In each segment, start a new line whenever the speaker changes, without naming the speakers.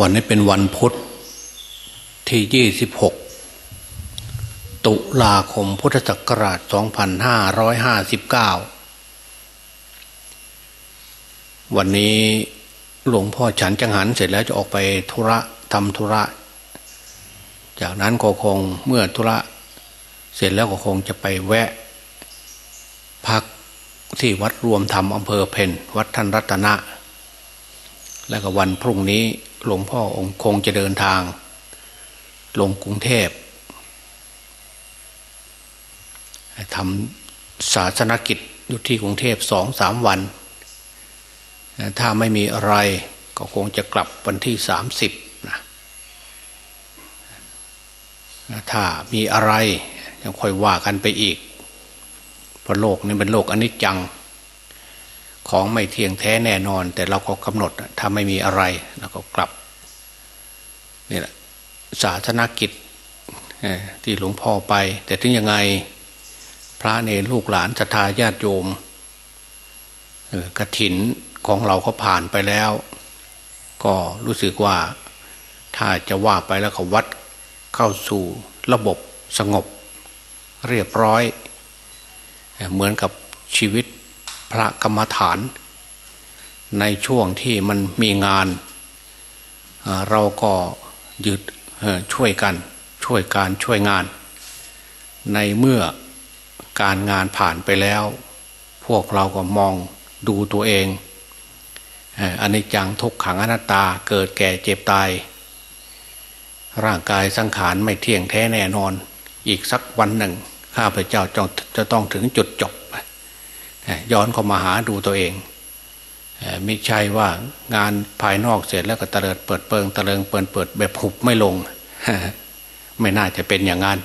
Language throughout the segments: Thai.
วันนี้เป็นวันพุทธที่ 26 ตุลาคมพุทธศักราช 2559 วันนี้หลวงพ่อฉันจังหันเสร็จแล้วจะออกไปธุระทำธุระ จากนั้นก็คงเมื่อธุระเสร็จแล้วก็คงจะไปแวะ พักที่วัดรวมธรรมอำเภอเพนวัดท่านรัตนะ แล้วก็วันพรุ่งนี้ หลวงพ่อองค์คงจะเดินทาง ลงกรุงเทพทำศาสนกิจอยู่ที่กรุงเทพสองสามวัน ถ้าไม่มีอะไรก็คงจะกลับวันที่สามสิบนะถ้ามีอะไรยังค่อยว่ากันไปอีก เพราะโลกนี้เป็นโลกอนิจจัง ของไม่เที่ยงแท้แน่นอน แต่เราก็กำหนดถ้าไม่มีอะไรเราก็กลับนี่แหละศาสนกิจที่หลวงพ่อไป แต่ถึงยังไงพระเนรลูกหลานศรัทธาญาติโยมกระถินของเราก็ผ่านไปแล้ว ก็รู้สึกว่าถ้าจะว่าไปแล้วก็วัดเข้าสู่ระบบสงบ เรียบร้อย เหมือนกับชีวิต พระกรรมฐาน ในช่วงที่มันมีงาน เราก็ยืดช่วยกันช่วยการช่วยงาน ในเมื่อการงานผ่านไปแล้ว พวกเราก็มองดูตัวเองอันนี้จังทุกขังอนัตตาเกิดแก่เจ็บตาย ร่างกายสังขารไม่เที่ยงแท้แน่นอน อีกสักวันหนึ่ง ข้าพเจ้าจะต้องถึงจุดจบ ย้อนเข้ามาหาดูตัวเองไม่ใช่ว่างานภายนอกเสร็จแล้วก็เตลิดเปิดเปิงเตลิงเปิดเปิดแบบหุบไม่ลง ไม่น่าจะเป็นอย่างนั้น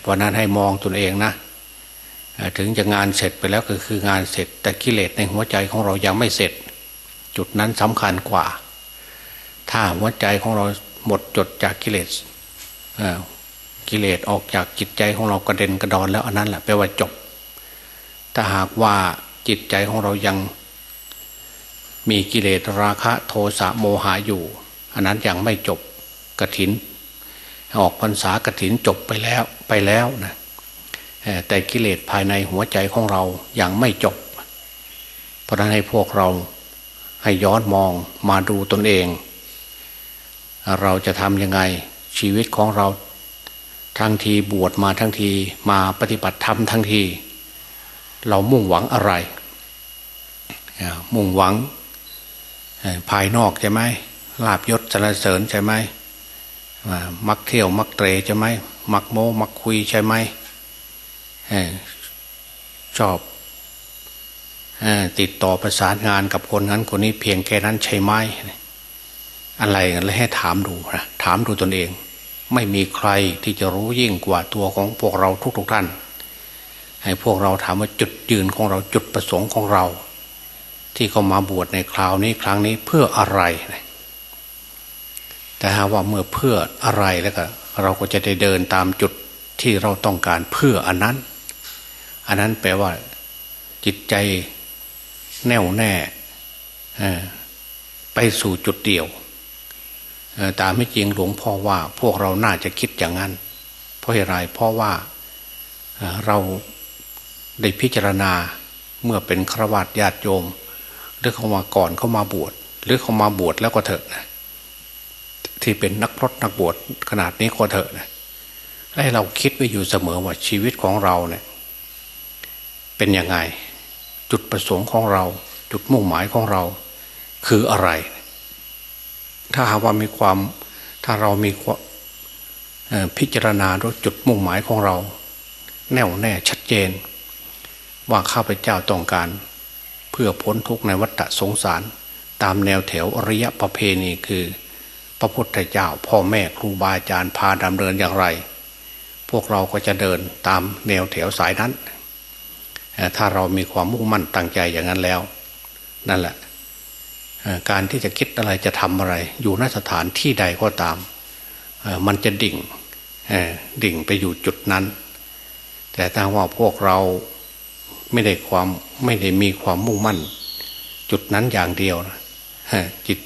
เพราะนั้นให้มองตนเองนะถึงจะงานเสร็จไปแล้วก็คืองานเสร็จ แต่กิเลสในหัวใจของเรายังไม่เสร็จ จุดนั้นสำคัญกว่า ถ้าหัวใจของเราหมดจดจากกิเลสกิเลสออกจากจิตใจของเรากระเด็นกระดอนแล้วอันนั้นแหละแปลว่าจบ ถ้าหากว่าจิตใจของเรายัง มีกิเลสราคะโทสะโมหะอยู่ อันนั้นยังไม่จบกระถิน ออกพรรษากระถินจบไปแล้วไปแล้วนะแต่กิเลสภายในหัวใจของเรายังไม่จบ เพราะนั้นให้พวกเราให้ย้อนมองมาดูตนเอง เราจะทำยังไงชีวิตของเราทั้งทีบวชมาทั้งทีมาปฏิบัติธรรมทั้งที เรามุ่งหวังอะไร มุ่งหวังภายนอกใช่ไหมลาบยศสรรเสริญใช่ไหมมักเที่ยวมักเตรใช่ไหมมักโมมักคุยใช่ไหมชอบติดต่อประสานงานกับคนนั้นคนนี้เพียงแค่นั้นใช่ไหมอะไรกันแล้วให้ถามดูนะถามดูตนเอง ไม่มีใครที่จะรู้ยิ่งกว่าตัวของพวกเราทุกๆท่าน ให้พวกเราถามว่าจุดยืนของเราจุดประสงค์ของเรา ที่เขามาบวชในคราวนี้ครั้งนี้เพื่ออะไรแต่หาว่าเมื่อเพื่ออะไรแล้วก็เราก็จะได้เดินตามจุดที่เราต้องการเพื่ออันนั้น อันนั้นแปลว่า จิตใจแน่วแน่ไปสู่จุดเดียวตามไม่จริงหลวงพ่อว่าพวกเราน่าจะคิดอย่างนั้น เพราะอะไรเพราะว่าเรา ได้พิจารณาเมื่อเป็นครวญญาติโยม หรือเขามาก่อนเขามาบวชหรือเขามาบวชแล้วก็เถอะนะที่เป็นนักพรตนักบวชขนาดนี้ก็เถอะนะให้เราคิดไว้อยู่เสมอว่าชีวิตของเราเนี่ย เป็นยังไง จุดประสงค์ของเรา จุดมุ่งหมายของเรา คืออะไร ถ้าหากว่ามีความถ้าเรามีพิจารณาด้วยจุดมุ่งหมายของเรา แน่วแน่ชัดเจน ว่าข้าพเจ้าต้องการ เพื่อพ้นทุกข์ในวัฏสงสาร ตามแนวแถวอริยประเพณีคือ พระพุทธเจ้าพ่อแม่ครูบาอาจารย์พาดำเนินอย่างไร พวกเราก็จะเดินตามแนวแถวสายนั้น ถ้าเรามีความมุ่งมั่นตั้งใจอย่างนั้นแล้ว นั่นแหละการที่จะคิดอะไรจะทำอะไร อยู่นสถานที่ใดก็ตาม มันจะดิ่งดิ่งไปอยู่จุดนั้น แต่ถ้าว่าพวกเรา ไม่ได้ความไม่ได้มีความมุ่งมั่น จุดนั้นอย่างเดียวนะจิต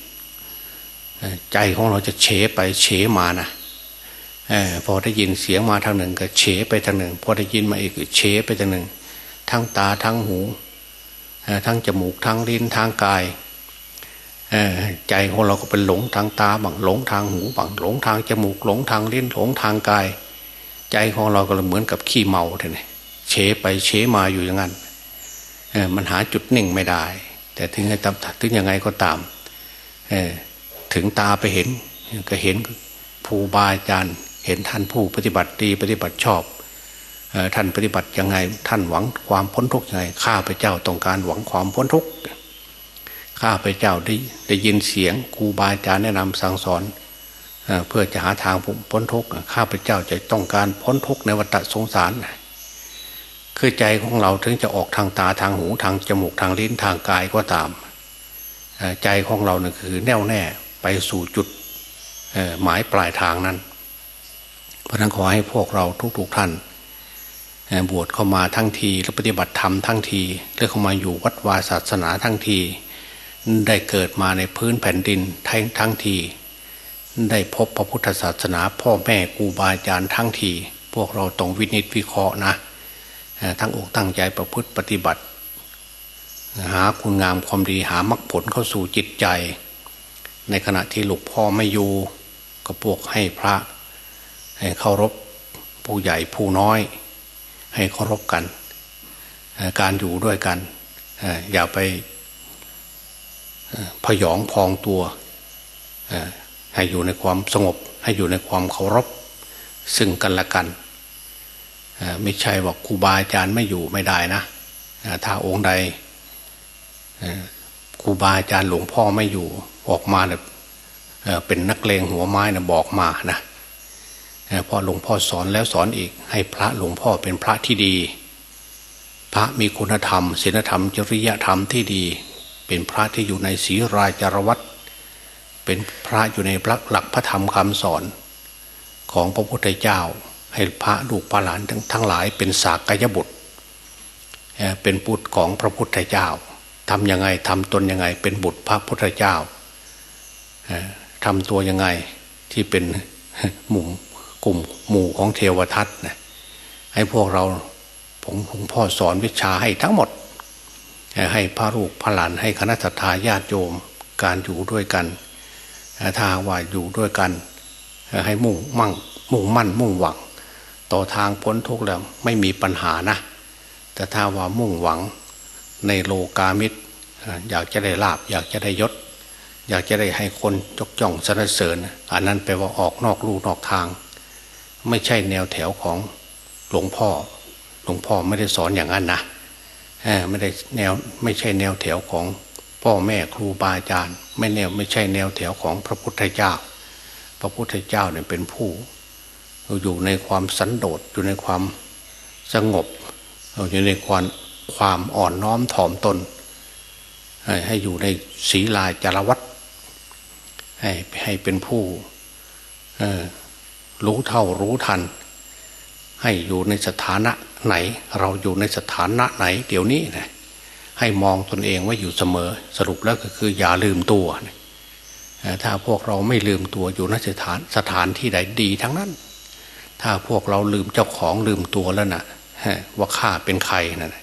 ใจของเราจะเฉไปเฉมานะอพอได้ยินเสียงมาทางหนึ่ง ก็เฉไปทางหนึ่ง พอได้ยินมาอีกก็เฉไปทางหนึ่ง ทั้งตาทั้งหูทั้งจมูกทั้งลิ้นทั้งกายใจของเราก็เป็นหลงทางตาบังหลงทางหูบังหลงทางจมูกหลงทางลิ้นหลงทางกาย ใจของเราก็เหมือนกับขี้เมาเท่านี้ เฉไปเฉมาอยู่อย่างนั้นมันหาจุดนิ่งไม่ได้ แต่ถึงถึงยังไงก็ตามถึงตาไปเห็นก็เห็นผู้บาอาจารย์ เห็นท่านผู้ปฏิบัติดีปฏิบัติชอบท่านปฏิบัติยังไง ท่านหวังความพ้นทุกข์ยังไงข้าพเจ้าต้องการหวังความพ้นทุกข์ข้าพเจ้าได้ได้ยินเสียงครูบาอาจารย์แนะนำสั่งสอนเพื่อจะหาทางพ้นทุกข์ข้าพเจ้าจะต้องการพ้นทุกข์ในวัฏสงสาร คือใจของเราถึงจะออกทางตาทางหูทางจมูกทางลิ้นทางกายก็ตาม ใจของเราเนี่ยคือแน่วแน่ไปสู่จุดหมายปลายทางนั้น เพราะนั้นขอให้พวกเราทุกๆท่านบวชเข้ามาทั้งทีและปฏิบัติธรรมทั้งทีเลือเข้ามาอยู่วัดวาศาสนาทั้งที ได้เกิดมาในพื้นแผ่นดินทั้งทั้งที ได้พบพระพุทธศาสนา พ่อแม่ครูบาอาจารย์ทั้งที พวกเราต้องวินิจวิเคราะห์นะ ทั้งอกตั้งใจประพฤติปฏิบัติ หาคุณงามความดีหามรรคผลเข้าสู่จิตใจ ในขณะที่หลวงพ่อไม่อยู่ก็พวกให้พระให้เคารพผู้ใหญ่ผู้น้อย ให้เคารพกัน การอยู่ด้วยกัน อย่าไปพยองพองตัว ให้อยู่ในความสงบ ให้อยู่ในความเคารพ ซึ่งกันและกัน ไม่ใช่ว่าครูบาอาจารย์ไม่อยู่ไม่ได้นะถ้าองค์ใดครูบาอาจารย์หลวงพ่อไม่อยู่ออกมาเนี่ยเป็นนักเลงหัวไม้นะบอกมานะพอหลวงพ่อสอนแล้วสอนอีก ให้พระหลวงพ่อเป็นพระที่ดี พระมีคุณธรรมศีลธรรม จริยธรรมที่ดี เป็นพระที่อยู่ในศีรายจารวัตเป็นพระอยู่ในพระหลักพระธรรมคำสอนของพระพุทธเจ้า ให้พระลูกพระหลานทั้งทั้งหลายเป็นสากยบุตร เป็นบุตรของพระพุทธเจ้าทำยังไงทำตนยังไง เป็นบุตรพระพุทธเจ้าทำตัวยังไงที่เป็นหมู่กลุ่มหมู่ของเทวทัตนะให้พวกเราผมหลวงพ่อสอนวิชาให้ทั้งหมด ให้พระลูกพระหลานให้คณะทาญาติโยมการอยู่ด้วยกันถ้าว่าอยู่ด้วยกัน ให้มุ่งมั่งมุ่งมั่นมุ่งหวัง ต่อทางพ้นทุกข์แล้วไม่มีปัญหานะ แต่ถ้าว่ามุ่งหวังในโลกามิตร อยากจะได้ลาบ อยากจะได้ยศ อยากจะได้ให้คนจกจ้องสรรเสริญ อันนั้นแปลว่าออกนอกลู่นอกทาง ไม่ใช่แนวแถวของหลวงพ่อ หลวงพ่อไม่ได้สอนอย่างนั้นนะไม่ได้แนวไม่ใช่แนวแถวของพ่อแม่ครูบาอาจารย์ ไม่แนวไม่ใช่แนวแถวของพระพุทธเจ้า พระพุทธเจ้าเนี่ยเป็นผู้ อยู่ในความสันโดษอยู่ในความสงบอยู่ในความความอ่อนน้อมถ่อมตน ให้อยู่ในศีลาจารวัตให้ให้เป็นผู้รู้เท่ารู้ทัน ให้อยู่ในสถานะไหน เราอยู่ในสถานะไหน เดี๋ยวนี้นะให้มองตนเองว่าอยู่เสมอ สรุปแล้วก็คืออย่าลืมตัว ถ้าพวกเราไม่ลืมตัวอยู่ในสถานสถานที่ใดดีทั้งนั้น ถ้าพวกเราลืมเจ้าของลืมตัวแล้วนะ่ะว่าข้าเป็นใครนะ่ะ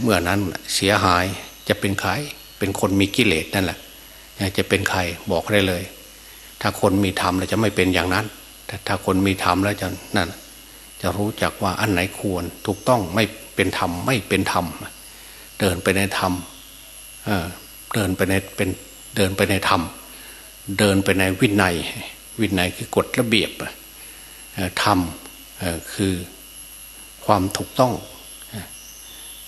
เมื่อนั้นเสียหายจะเป็นใคร เป็นคนมีกิเลสนั่นแหละจะเป็นใครบอกได้เลย ถ้าคนมีธรรมแล้วจะไม่เป็นอย่างนั้นแต่ถ้าคนมีธรรมแล้วจะนั่นจะรู้จักว่าอันไหนควรถูกต้องไม่เป็นธรรมไม่เป็นธรรมเดินไปในธรรมเดินไปในเป็นเดินไปในธรรม เดินไปในวินัย วินัยคือกฎระเบียบ ธรรมคือความถูกต้อง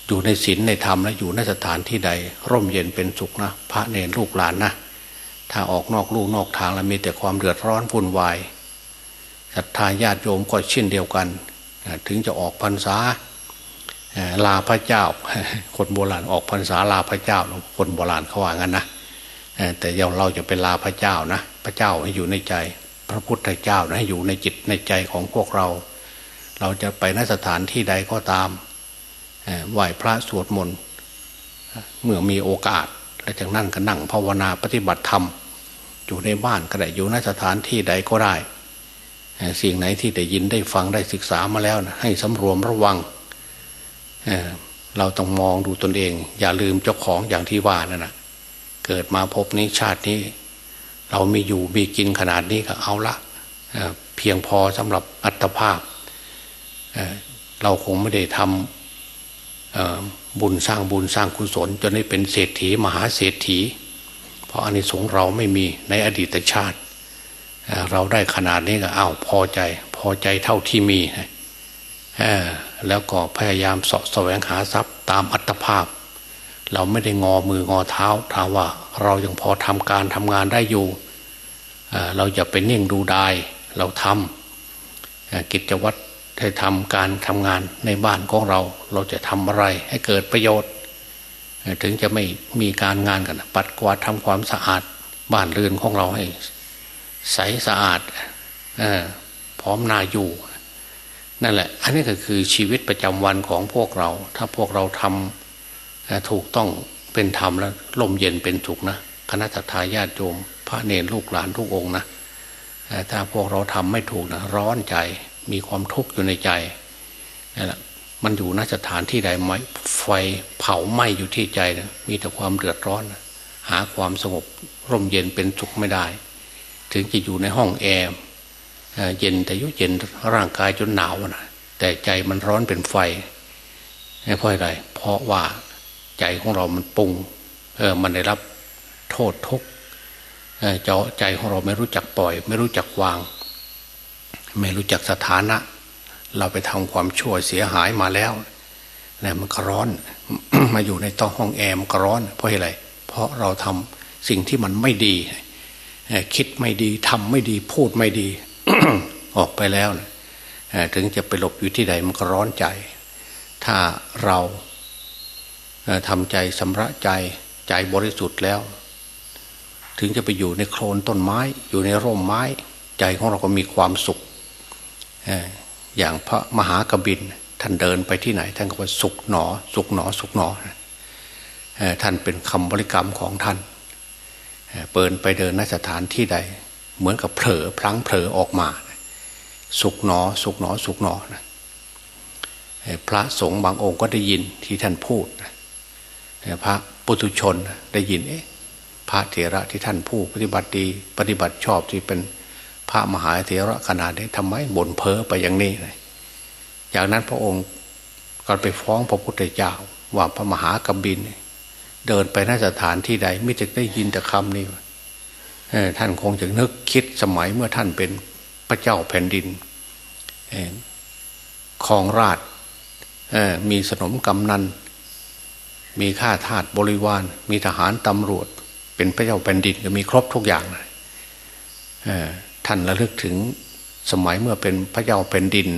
อยู่ในศีลในธรรมและอยู่ในสถานที่ใด ร่มเย็นเป็นสุขนะ พระเนรลูกหลานนะถ้าออกนอกลูกนอกทางแล้วมีแต่ความเดือดร้อนวุ่นวายศรัทธาญาติโยมก็เช่นเดียวกัน ถึงจะออกพรรษาลาพระเจ้า คนโบราณออกพรรษาลาพระเจ้า คนโบราณเขาว่างั้นนะแต่เราจะเป็นลาพระเจ้านะ พระเจ้าให้อยู่ในใจ พระพุทธเจ้าให้อยู่ในจิตในใจของพวกเรา เราจะไปนสถานที่ใดก็ตามไหว้พระสวดมนต์เมื่อมีโอกาส และจากนั้นก็นั่งภาวนาปฏิบัติธรรม อยู่ในบ้านก็ได้อยู่ในสถานที่ใดก็ได้สิ่งไหนที่ได้ยินได้ฟังได้ศึกษามาแล้วนะให้สำรวมระวังเเราต้องมองดูตนเอง อย่าลืมเจ้าของอย่างที่ว่านั่นนะเกิดมาพบนี้ชาตินี้ เรามีอยู่มีกินขนาดนี้ก็เอาละเพียงพอสำหรับอัตภาพเเราคงไม่ได้ทำบุญสร้างบุญสร้างกุศลจนได้เป็นเศรษฐีมหาเศรษฐี เพราะอันนี้สงเราไม่มีในอดีตชาติเราได้ขนาดนี้ก็เอาพอใจ พอใจเท่าที่มี แล้วก็พยายามสาะแสวงหาทรัพย์ตามอัตภาพ เราไม่ได้งอมืองอเท้าถามว่าเรายังพอทำการทำงานได้อยู่ เราอย่าไปนิ่งดูได้เราทำกิจวัตรให้ทำการทำงานในบ้านของเรา เราจะทำอะไรให้เกิดประโยชน์ ถึงจะไม่มีการงานกัน ปัดกวาดทำความสะอาดบ้านเรือนของเราให้ ใสสะอาดอพร้อมนาอยู่ นั่นแหละ อันนี้ก็คือชีวิตประจำวันของพวกเรา ถ้าพวกเราทำ ถูกต้องเป็นธรรมแล้วลมเย็นเป็นถูกนะคณะทาญาติโยมพระเนรลูกหลานทุกองนะถ้าพวกเราทำไม่ถูกนะร้อนใจมีความทุกข์อยู่ในใจนั่นแหละมันอยู่นสถานที่ใดไหมไฟเผาไหม้อยู่ที่ใจนะมีแต่ความเดือดร้อนนะหาความสงบร่มเย็นเป็นสุขไม่ได้ ถึงจะอยู่ในห้องแอร์เย็นแต่ยุเย็นร่างกายจนหนาวนะแต่ใจมันร้อนเป็นไฟเพราะอะไรเพราะว่า ใจของเรามันปรุงเออมันได้รับโทษทุกเจ้าใจของเราไม่รู้จักปล่อย ไม่รู้จักวาง ไม่รู้จักสถานะ เราไปทำความชั่วเสียหายมาแล้วนี่มันก็ร้อนมาอยู่ในต้องห้องแอร์มันก็ร้อน เพราะอะไร เพราะเราทำสิ่งที่มันไม่ดีคิดไม่ดีทำไม่ดีพูดไม่ดี ออกไปแล้วนะถึงจะไปหลบอยู่ที่ใดมันก็ร้อนใจ ถ้าเรา ทำใจสำระใจใจบริสุทธิ์แล้ว ถึงจะไปอยู่ในโคลนต้นไม้ อยู่ในร่มไม้ ใจของเราก็มีความสุข อย่างพระมหากบินท่านเดินไปที่ไหน ท่านก็ว่าสุขหนอ สุขหนอ สุขหนอ ท่านเป็นคำบริกรรมของท่าน เปิดไปเดินนสถานที่ใด เหมือนกับเผลอพลั้งเผลอออกมา สุกหนอ สุกหนอ สุกหนอนะพระสงฆ์บางองค์ก็ได้ยินที่ท่านพูด พระปุถุชนได้ยินเอ๊ะพระเถระที่ท่านพูดปฏิบัติดี ปฏิบัติชอบที่เป็นพระมหาเถระขนาดนี้ทำไมบ่นเพ้อไปอย่างนี้เลยจากนั้นพระองค์ก็ไปฟ้องพระพุทธเจ้าว่าพระมหากบิน เดินไปนสถานที่ใดมิจะได้ยินแต่คำนี้ท่านคงจะนึกคิดสมัยเมื่อท่านเป็นพระเจ้าแผ่นดินครองราชมีสนมกำนัน มีข้าทาสบริวาร มีทหารตำรวจ เป็นพระเจ้าแผ่นดินก็มีครบทุกอย่างเลยท่านระลึกถึงสมัยเมื่อเป็นพระเจ้าแผ่นดิน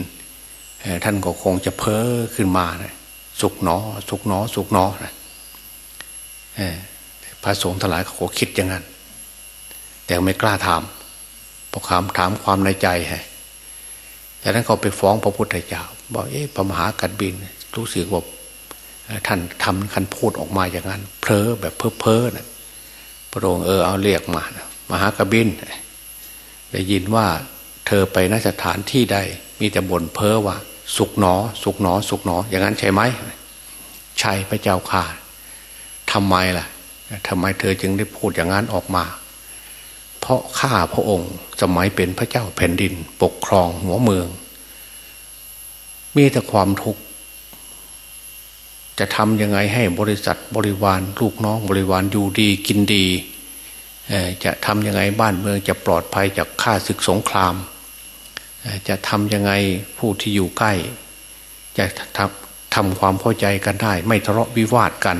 ท่านก็คงจะเพ้อขึ้นมานะสุกหนอ สุกหนอ สุกหนอนะพระสงฆ์ทั้งหลายเขาคิดอย่างนั้น แต่ไม่กล้าถามพอถามถามความในใจฮะจากนั้นเขาไปฟ้องพระพุทธเจ้าบอกเอ๊ะพระมหากัดบินรู้สึกว่า ท่านทำคันพูดออกมาอย่างนั้นเพลอแบบเพ้อเพ้อนะพระองค์เออเอาเรียกมานะมหากบินได้ยินว่าเธอไปนสถานที่ใด มีแต่บ่นเพ้อว่า สุกหนอ สุกหนอ สุกหนอ อย่างนั้นใช่ไหมใช่พระเจ้าข่าทำไมล่ะทำไมเธอจึงได้พูดอย่างนั้นออกมา เพราะข้าพระองค์สมัยเป็นพระเจ้าแผ่นดิน ปกครองหัวเมือง มีแต่ความทุกข์ จะทำยังไงให้บริษัทบริวารลูกน้องบริวารอยู่ดีกินดีจะทำยังไงบ้านเมืองจะปลอดภัยจากข้าศึกสงคราม จะทำยังไงผู้ที่อยู่ใกล้ จะทำทำความเข้าใจกันได้ ไม่ทะเลาะวิวาทกัน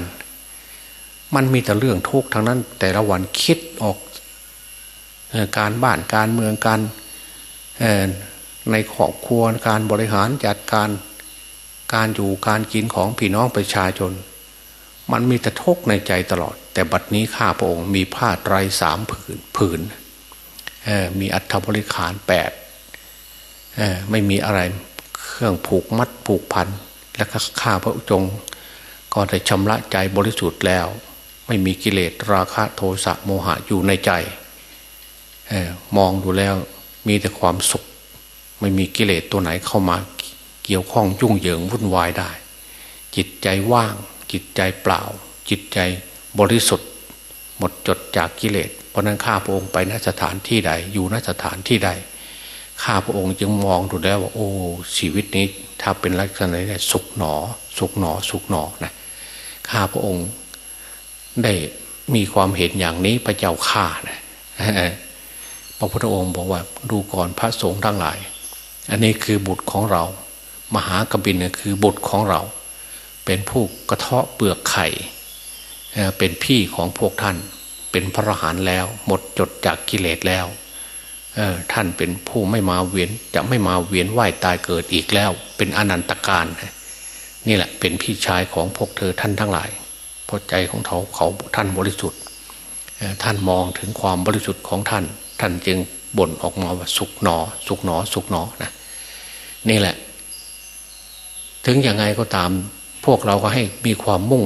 มันมีแต่เรื่องทุกข์ทั้งนั้น แต่ละวันคิดออกการบ้านการเมืองการในครอบครัวการบริหารจัดการ การอยู่การกินของพี่น้องประชาชน มันมีแต่ทุกข์ในใจตลอด แต่บัดนี้ข้าพระองค์มีผ้าไตรสามผืนผืนมีอัฐบริขารแปดไม่มีอะไรเครื่องผูกมัดผูกพัน และข้าพระองค์ก็ได้ชำระใจบริสุทธิ์แล้ว ไม่มีกิเลสราคะโทสะโมหะอยู่ในใจมองดูแล้วมีแต่ความสุข ไม่มีกิเลสตัวไหนเข้ามา เกี่ยวข้องยุ่งเหยิงวุ่นวายได้ จิตใจว่าง จิตใจเปล่า จิตใจบริสุทธิ์ หมดจดจากกิเลสเพราะนั้นข้าพระองค์ไปนสถานที่ใด อยู่นสถานที่ใดข้าพระองค์จึงมองดูแล้วว่าโอ้ชีวิตนี้ถ้าเป็นลักษณะนี้สุขหนอ สุขหนอ สุขหนอนะข้าพระองค์ได้มีความเห็นอย่างนี้พระเจ้าข้านะพระพุทธองค์บอกว่าดูก่อนพระสงฆ์ทั้งหลาย อันนี้คือบุตรของเรา มหากบินเนี่ยคือ บุตรของเรา เป็นผู้กระเทาะเปลือกไข่ เป็นพี่ของพวกท่าน เป็นพระอรหันต์แล้ว หมดจดจากกิเลสแล้วท่านเป็นผู้ไม่มาเวียนจะไม่มาเวียนว่ายตายเกิดอีกแล้ว เป็นอนันตการนี่แหละเป็นพี่ชายของพวกเธอท่านทั้งหลายเพราะใจของเขาเขาท่านบริสุทธิ์ท่านมองถึงความบริสุทธิ์ของท่าน ท่านจึงบ่นออกมาว่าสุขหนอ สุขหนอ สุขหนอนะนี่แหละ ถึงยังไงก็ตาม พวกเราก็ให้มีความมุ่ง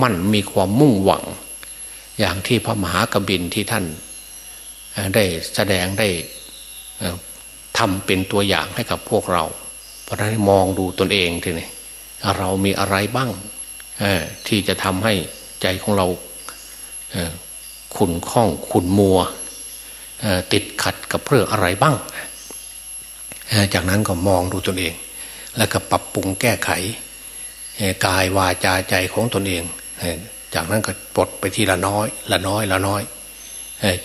มั่นมีความมุ่งหวัง อย่างที่พระมหากบินที่ท่านได้แสดงได้ทำเป็นตัวอย่างให้กับพวกเรา เพราะนั้นมองดูตนเองทีนี้เรามีอะไรบ้างที่จะทำให้ใจของเราขุนข้องขุนมัวติดขัดกับเรื่องอะไรบ้าง จากนั้นก็มองดูตนเอง แล้วก็ปรับปรุงแก้ไขกายวาจาใจของตนเอง จากนั้นก็ปลดไปทีละน้อย ละน้อยละน้อย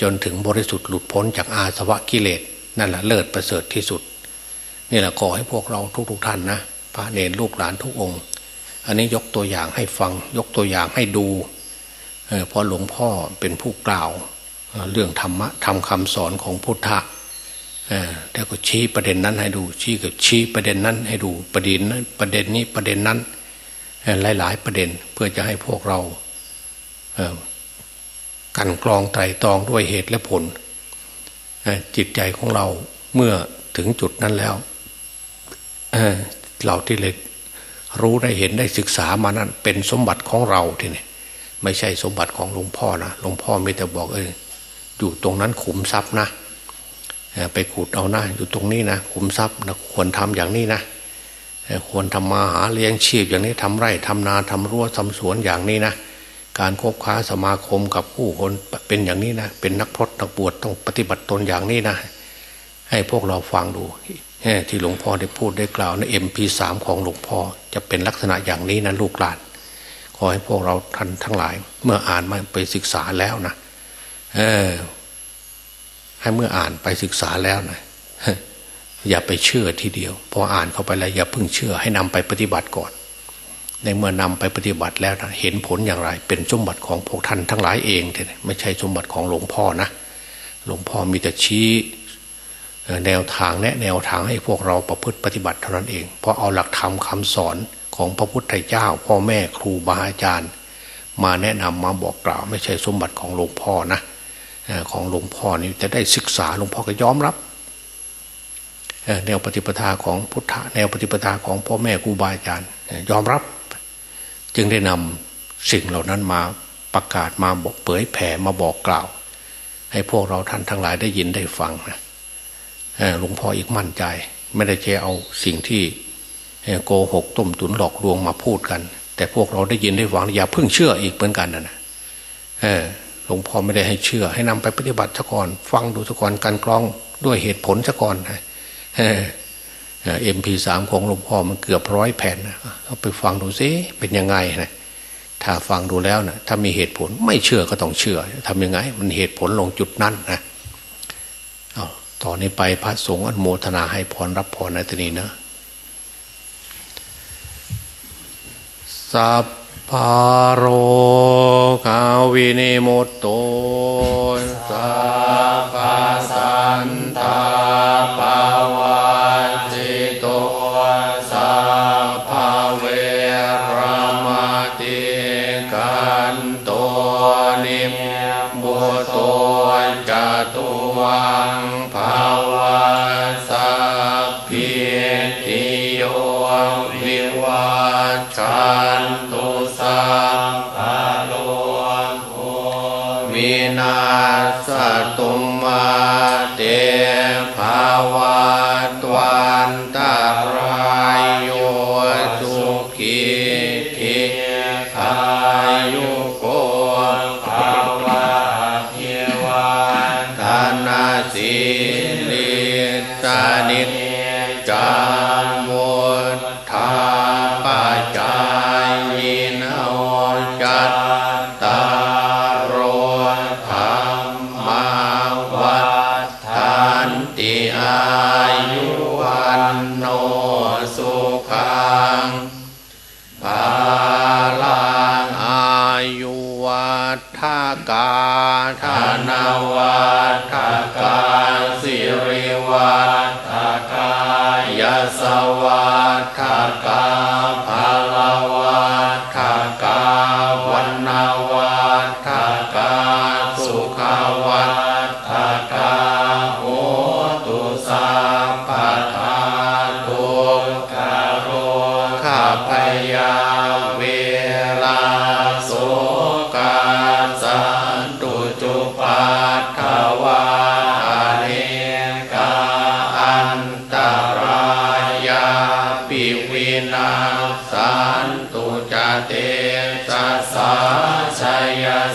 จนถึงบริสุทธิ์หลุดพ้นจากอาสวะกิเลสนั่นแหละเลิศประเสริฐที่สุดนี่แหละขอให้พวกเราทุกๆทท่านนะพระเนรลูกหลานทุกองค์ อันนี้ยกตัวอย่างให้ฟัง ยกตัวอย่างให้ดูเพราะหลวงพ่อเป็นผู้กล่าว เรื่องธรรมะทำคำสอนของพุทธะ แล้วก็ชี้ประเด็นนั้นให้ดู ชี้กับชี้ประเด็นนั้นให้ดูประเด็นนั้นประเด็นนี้ประเด็นนั้นหลาย ๆ ประเด็นเพื่อจะให้พวกเรากันกรองไตรตรองด้วยเหตุและผล จิตใจของเราเมื่อถึงจุดนั้นแล้วเราที่เลยรู้ได้เห็นได้ศึกษามานั้น เป็นสมบัติของเราทีนี้ไม่ใช่สมบัติของหลวงพ่อนะหลวงพ่อไม่แต่บอกเอออยู่ตรงนั้นขุมทรัพย์นะ ไปขุดเอาหน้าอยู่ตรงนี้นะขุมทรัพย์นะควรทำอย่างนี้นะควรทำมาหาเลี้ยงชีพอย่างนี้ทำไร่ทำนาทำรั้วทำสวนอย่างนี้นะการคบค้าสมาคมกับผู้คนเป็นอย่างนี้นะเป็นนักพรตนักบวชต้องปฏิบัติตนอย่างนี้นะ ให้พวกเราฟังดูที่หลวงพ่อได้พูดได้กล่าวในเอ็มพีสามของหลวงพ่อจะเป็นลักษณะอย่างนี้นะลูกหลาน ขอให้พวกเราท่านทั้งหลาย เมื่ออ่านมาไปศึกษาแล้วนะเออ ให้เมื่ออ่านไปศึกษาแล้วนะอย่าไปเชื่อทีเดียว พออ่านเข้าไปแล้ว อย่าเพิ่งเชื่อให้นำไปปฏิบัติก่อน ในเมื่อนำไปปฏิบัติแล้วนะเห็นผลอย่างไร เป็นสมบัติของพวกท่านทั้งหลายเองเลยไม่ใช่สมบัติของหลวงพ่อนะ หลวงพ่อมีแต่ชี้แนวทางแนะแนวทางให้พวกเราประพฤติปฏิบัติเท่านั้นเอง เพราะเอาหลักธรรมคาสอนของพระพุทธเจ้า พ่อแม่ครูบาอาจารย์ มาแนะนำมาบอกกล่าว ไม่ใช่สมบัติของหลวงพ่อนะ ของหลวงพ่อนี่จะได้ศึกษาหลวงพ่อก็ยอมรับแนวปฏิปทาของพุทธะแนวปฏิปทาของพ่อแม่ครูบาอาจารย์ยอมรับ จึงได้นำสิ่งเหล่านั้นมาประกาศมาบอกเผยแผ่มาบอกกล่าว ให้พวกเราท่านทั้งหลายได้ยินได้ฟังนะหลวงพ่ออีกมั่นใจ ไม่ได้แค่เอาสิ่งที่โกหกต้มตุนหลอกลวงมาพูดกัน แต่พวกเราได้ยินได้ฟังอย่าเพิ่งเชื่ออีกเหมือนกันนะเออ หลวงพ่อไม่ได้ให้เชื่อ ให้นำไปปฏิบัติซะก่อน ฟังดูซะก่อนการกรองด้วยเหตุผลซะก่อนเอ็มพีสามของหลวงพ่อมันเกือบร้อยแผ่นนะเอาไปฟังดูซิเป็นยังไงนะถ้าฟังดูแล้วนะถ้ามีเหตุผลไม่เชื่อก็ต้องเชื่อทำยังไง มันเหตุผลลงจุดนั้นนะเอาต่อนนี้ไปพระสงฆ์อนโมทนาให้พรรับพรในตนี้นะสัพ ปาโรกาวินิมุตโตสักสันตาปาวันจิโตสักพาเวรมติกันโตนิมบุตโตจตุวัง ติอายุวันโนสุขังภาลังอายุวัฒกาธนวัฏ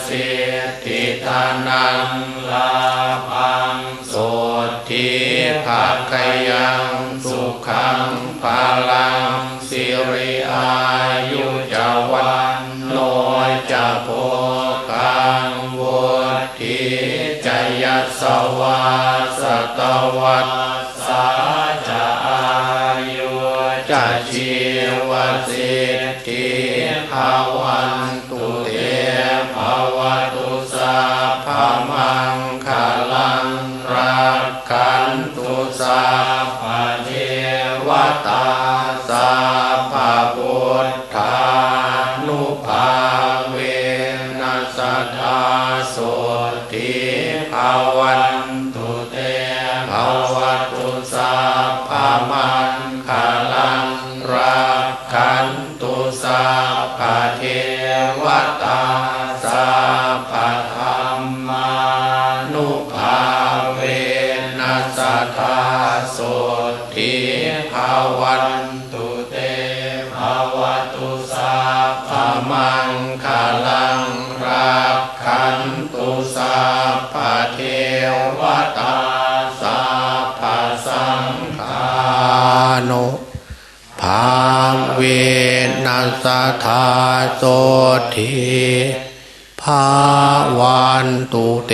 สิทิธานังลาภังโสติภักขยังสุขังพลัง ป โนภาเวนัสธาโสทีภาวันตุเต